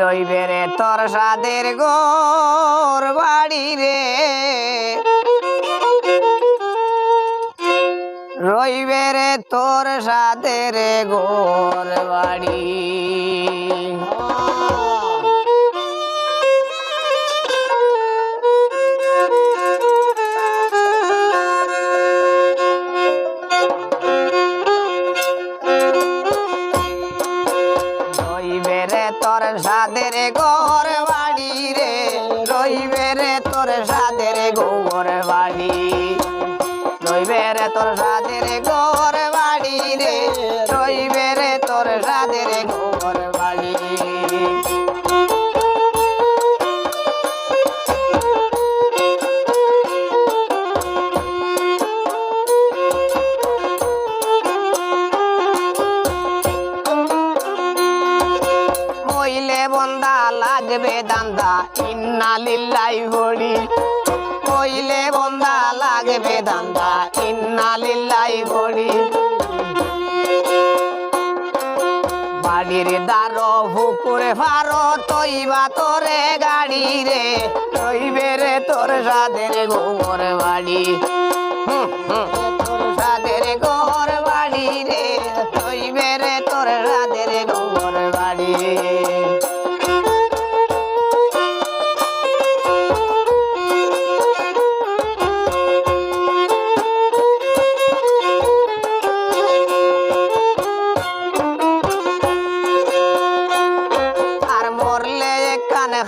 রইবে রে তোর সাদের গোর বাড়ি রে। রইবে রে তোর সাদের গোর বাড়ি। তোর সাদের গোর বাড়ি রে। রইবে রে তোর সাদের গোর বাড়ি। রইবে রে তোর সাদের গোর মইলে বন্দা লাগবে দান্দা ইন্না লিল্লাই ভরি মইলে বন্দা লাগবে দান্দা ইন্না লিল্লাই ভরি বাড়ির দ্বার পুকুরে ফারো তৈবা তোরে গাড়ি রে। তৈবে রে তোর সাদের গোর বাড়ি। হুম, হুম,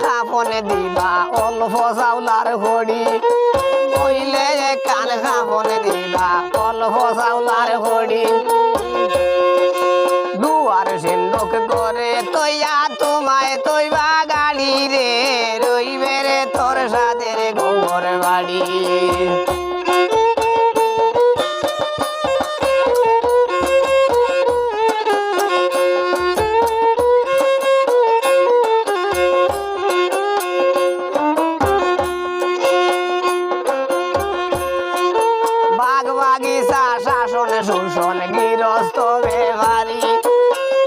খাপনে দিবা, অল্প চাউলার হড়ি কইলে কান খাপনে দিবা, অল্প চাউলার হড়ি দুয়ার সিন্ধুক করে তৈয়া, তোমায় তৈবা বাগিচা শাসনে, শোষণে, গৃহস্থ ব্যবহারী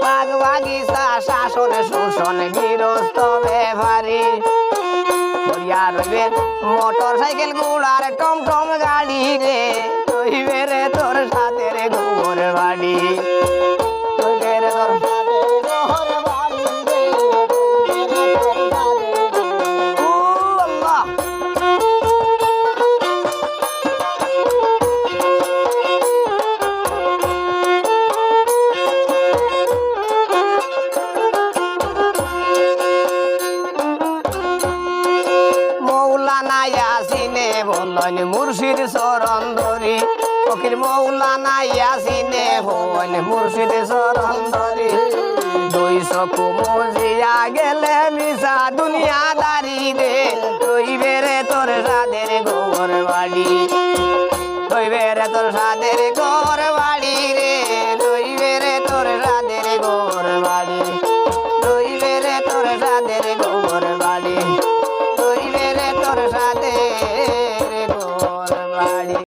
বাগ বাগিচা শাসনে, শোষণে, গৃহস্থ ব্যবহারী করিয়া রইবে মোটর সাইকেল গুড়ার টমটম গাড়ি রে। রইবে রে তোর সাথে রে গোবর বাড়ি। নে বলন মুর্শিদ চরণ ধরি ফকির মৌলানা ইয়াসিনে হন মুর্শিদ চরণ দুই চকু মজিয়া গেলে মিশা দুনিয়া দারি দে। তুই বেড়ে তোর সাদের গোবর বাড়ি তুই বেড়ে তোর সাদের গোবর বাড়ি রে। তুই বেড়ে তোর সাদের গোবর বাড়ি তুই বেড়ে তোর সাদের গোবর